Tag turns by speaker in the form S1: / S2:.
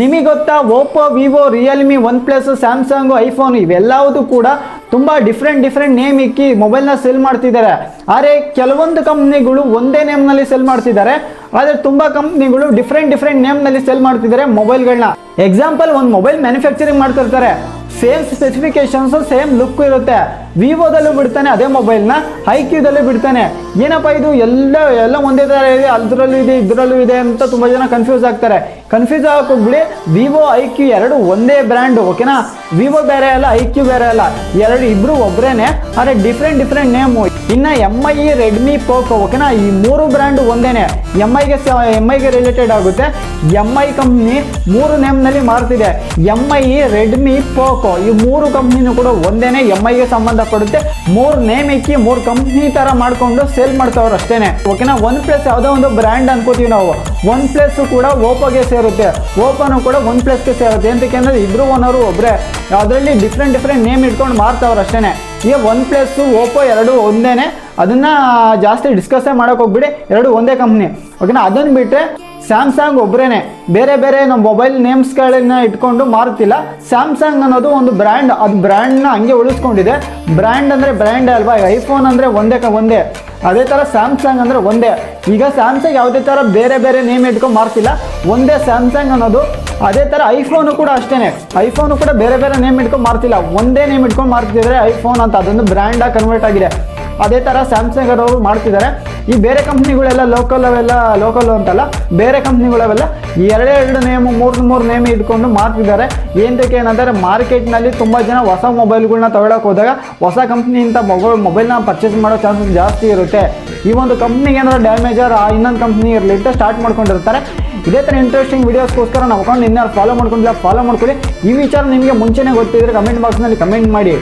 S1: ನಿಮಗೆ ಗೊತ್ತಾ? Oppo Vivo Realme One Plus Samsung iPhone ಇವೆಲ್ಲವುದು ಕೂಡ ತುಂಬ ಡಿಫ್ರೆಂಟ್ ಡಿಫ್ರೆಂಟ್ ನೇಮ್ ಇಕ್ಕಿ ಮೊಬೈಲ್ನ ಸೆಲ್ ಮಾಡ್ತಿದ್ದಾರೆ ಆದರೆ ಕೆಲವೊಂದು ಕಂಪ್ನಿಗಳು ಒಂದೇ ನೇಮ್ನಲ್ಲಿ ಸೆಲ್ ಮಾಡ್ತಿದ್ದಾರೆ ಆದರೆ ತುಂಬ ಕಂಪ್ನಿಗಳು ಡಿಫ್ರೆಂಟ್ ಡಿಫ್ರೆಂಟ್ ನೇಮ್ನಲ್ಲಿ ಸೆಲ್ ಮಾಡ್ತಿದ್ದಾರೆ ಮೊಬೈಲ್ಗಳನ್ನ ಎಕ್ಸಾಂಪಲ್ ಒಂದು ಮೊಬೈಲ್ ಮ್ಯಾನುಫ್ಯಾಕ್ಚರಿಂಗ್ ಮಾಡ್ತಿರ್ತಾರೆ. ಸೇಮ್ ಸ್ಪೆಸಿಫಿಕೇಶನ್ಸ್ ಸೇಮ್ ಲುಕ್ ಇರುತ್ತೆ. ವಿವೋದಲ್ಲೂ ಬಿಡ್ತಾನೆ, ಅದೇ ಮೊಬೈಲ್ನ ಕ್ಯೂದಲ್ಲಿ ಬಿಡ್ತಾನೆ. ಏನಪ್ಪ ಇದು ಎಲ್ಲ ಎಲ್ಲ ಒಂದೇ ಥರ ಇದೆ, ಅದರಲ್ಲೂ ಇದೆ, ಇದರಲ್ಲೂ ಇದೆ ಅಂತ ತುಂಬ ಜನ ಕನ್ಫ್ಯೂಸ್ ಆಗ್ತಾರೆ. ಕನ್ಫ್ಯೂಸ್ ಆಗೋಗ್ಬಿಡಿ ವಿವೋ ಐ ಕ್ಯೂ ಎರಡು ಒಂದೇ ಬ್ರ್ಯಾಂಡು ಓಕೆನಾ ವಿವೋ ಬೇರೆ ಅಲ್ಲ ಐ ಕ್ಯೂ ಬೇರೆ ಅಲ್ಲ. ಎರಡು ಇಬ್ಬರು ಒಬ್ಬರೇನೆ ಆದರೆ ಡಿಫ್ರೆಂಟ್ ಡಿಫ್ರೆಂಟ್ ನೇಮು ಇನ್ನು ಎಂ ಐ ರೆಡ್ಮಿ ಪೋಕೋ ಓಕೆನಾ ಈ ಮೂರು ಬ್ರ್ಯಾಂಡು ಒಂದೇನೆ. ಎಂ ಐಗೆ ಎಂ ಐಗೆ ರಿಲೇಟೆಡ್ ಆಗುತ್ತೆ. ಎಂ ಐ ಕಂಪ್ನಿ ಮೂರು ನೇಮ್ನಲ್ಲಿ ಮಾರ್ತಿದೆ. ಎಂ ಐ ರೆಡ್ಮಿ ಪೋಕೋ ಈ ಮೂರು ಕಂಪ್ನಿನೂ ಕೂಡ ಒಂದೇನೆ ಎಂ ಐಗೆ ಸಂಬಂಧಪಡುತ್ತೆ. ಮೂರು ನೇಮ್ ಇಕ್ಕಿ ಮೂರು ಕಂಪ್ನಿ ತರ ಮಾಡ್ಕೊಂಡು ಸೇಲ್ ಮಾಡ್ತಾವ್ರು ಅಷ್ಟೇನೆ. ಓಕೆನಾ ಒನ್ ಪ್ಲಸ್ ಯಾವುದೋ ಒಂದು ಬ್ರ್ಯಾಂಡ್ ಅನ್ಕೋತೀವಿ ನಾವು. ಒನ್ ಪ್ಲಸ್ ಕೂಡ ಓಪೋಗೆ ಸೇರುತ್ತೆ. ಓಪೋನು ಕೂಡ ಒನ್ ಪ್ಲಸ್ಗೆ ಸೇರುತ್ತೆ. ಎಂತಕ್ಕೆ ಅಂದ್ರೆ ಇಬ್ರು ಓನರು ಒಬ್ಬರೇ ಅದರಲ್ಲಿ ಡಿಫ್ರೆಂಟ್ ಡಿಫ್ರೆಂಟ್ ನೇಮ್ ಇಟ್ಕೊಂಡು ಮಾರ್ತಾವ್ರು ಅಷ್ಟೇನೆ. ಈಗ ಒನ್ ಪ್ಲಸ್ ಓಪೋ ಎರಡು ಒಂದೇನೆ. ಅದನ್ನ ಜಾಸ್ತಿ ಡಿಸ್ಕಸ್ಸೇ ಮಾಡೋಕೆ ಹೋಗ್ಬಿಡಿ. ಎರಡು ಒಂದೇ ಕಂಪ್ನಿ ಓಕೆನಾ ಅದನ್ನು ಬಿಟ್ಟರೆ ಸ್ಯಾಮ್ಸಂಗ್ ಒಬ್ಬರೇನೆ ಬೇರೆ ಬೇರೆ ನಮ್ಮ ಮೊಬೈಲ್ ನೇಮ್ಸ್ಗಳನ್ನ ಇಟ್ಕೊಂಡು ಮಾರುತ್ತಿಲ್ಲ. ಸ್ಯಾಮ್ಸಂಗ್ ಅನ್ನೋದು ಒಂದು ಬ್ರ್ಯಾಂಡ್ ಅದು ಬ್ರ್ಯಾಂಡ್ನ ಹಂಗೆ ಉಳಿಸ್ಕೊಂಡಿದೆ. ಬ್ರ್ಯಾಂಡ್ ಅಂದರೆ ಬ್ರ್ಯಾಂಡ್ ಅಲ್ವಾ? ಐಫೋನ್ ಅಂದರೆ ಒಂದೇ ಕ ಒಂದೇ. ಅದೇ ಥರ ಸ್ಯಾಮ್ಸಂಗ್ ಅಂದರೆ ಒಂದೇ. ಈಗ ಸ್ಯಾಮ್ಸಂಗ್ ಯಾವುದೇ ಥರ ಬೇರೆ ಬೇರೆ ನೇಮ್ ಇಟ್ಕೊಂಡು ಮಾರ್ತಿಲ್ಲ. ಒಂದೇ ಸ್ಯಾಮ್ಸಂಗ್ ಅನ್ನೋದು. ಅದೇ ಥರ ಐಫೋನು ಕೂಡ ಅಷ್ಟೇ ಐಫೋನು ಕೂಡ ಬೇರೆ ಬೇರೆ ನೇಮ್ ಇಟ್ಕೊಂಡು ಮಾರ್ತಿಲ್ಲ. ಒಂದೇ ನೇಮ್ ಇಟ್ಕೊಂಡು ಮಾರ್ತಿದ್ರೆ ಐಫೋನ್ ಅಂತ ಅದೊಂದು ಬ್ರ್ಯಾಂಡಾಗಿ ಕನ್ವರ್ಟ್ ಆಗಿದೆ. ಅದೇ ಥರ ಸ್ಯಾಮ್ಸಂಗ್ ಅವರು ಮಾಡ್ತಿದ್ದಾರೆ. ಈ ಬೇರೆ ಕಂಪ್ನಿಗಳೆಲ್ಲ ಲೋಕಲ್ ಅವೆಲ್ಲ ಲೋಕಲ್ ಅಂತಲ್ಲ ಬೇರೆ ಕಂಪ್ನಿಗಳವೆಲ್ಲ ಎರಡೆರಡು ನೇಮು, ಮೂರು ಮೂರು ನೇಮ್ ಇಟ್ಕೊಂಡು ಮಾರ್ತಿದ್ದಾರೆ ಏನಕ್ಕೆ ಏನಂದರೆ ಮಾರ್ಕೆಟ್ನಲ್ಲಿ ತುಂಬ ಜನ ಹೊಸ ಮೊಬೈಲ್ಗಳನ್ನ ತಗೊಳಕ್ಕೆ ಹೋದಾಗ ಹೊಸ ಕಂಪ್ನಿಯಿಂದ ಮೊಬೈಲ್ ಮೊಬೈಲ್ನ ಪರ್ಚೇಸ್ ಮಾಡೋ ಚಾನ್ಸಸ್ ಜಾಸ್ತಿ ಇರುತ್ತೆ. ಈ ಒಂದು ಕಂಪ್ನಿಗೆ ಏನಾದರೂ ಡ್ಯಾಮೇಜರ್ ಇನ್ನೊಂದು ಕಂಪ್ನಿ ಇರಲಿ ಸ್ಟಾರ್ಟ್ ಮಾಡ್ಕೊಂಡಿರ್ತಾರೆ. ಇದೇ ಥರ ಇಂಟ್ರೆಸ್ಟಿಂಗ್ ವೀಡಿಯೋಸ್ಗೋಸ್ಕರ ನಾವು ಅಕೌಂಟ್ ಇನ್ನಾರು ಫಾಲೋ ಮಾಡ್ಕೊಂಡಿಲ್ಲ ಫಾಲೋ ಮಾಡ್ಕೊಳ್ಳಿ. ಈ ವಿಚಾರ ನಿಮಗೆ ಮುಂಚೆನೇ ಗೊತ್ತಿದ್ರೆ ಕಮೆಂಟ್ ಬಾಕ್ಸ್ನಲ್ಲಿ ಕಮೆಂಟ್ ಮಾಡಿ.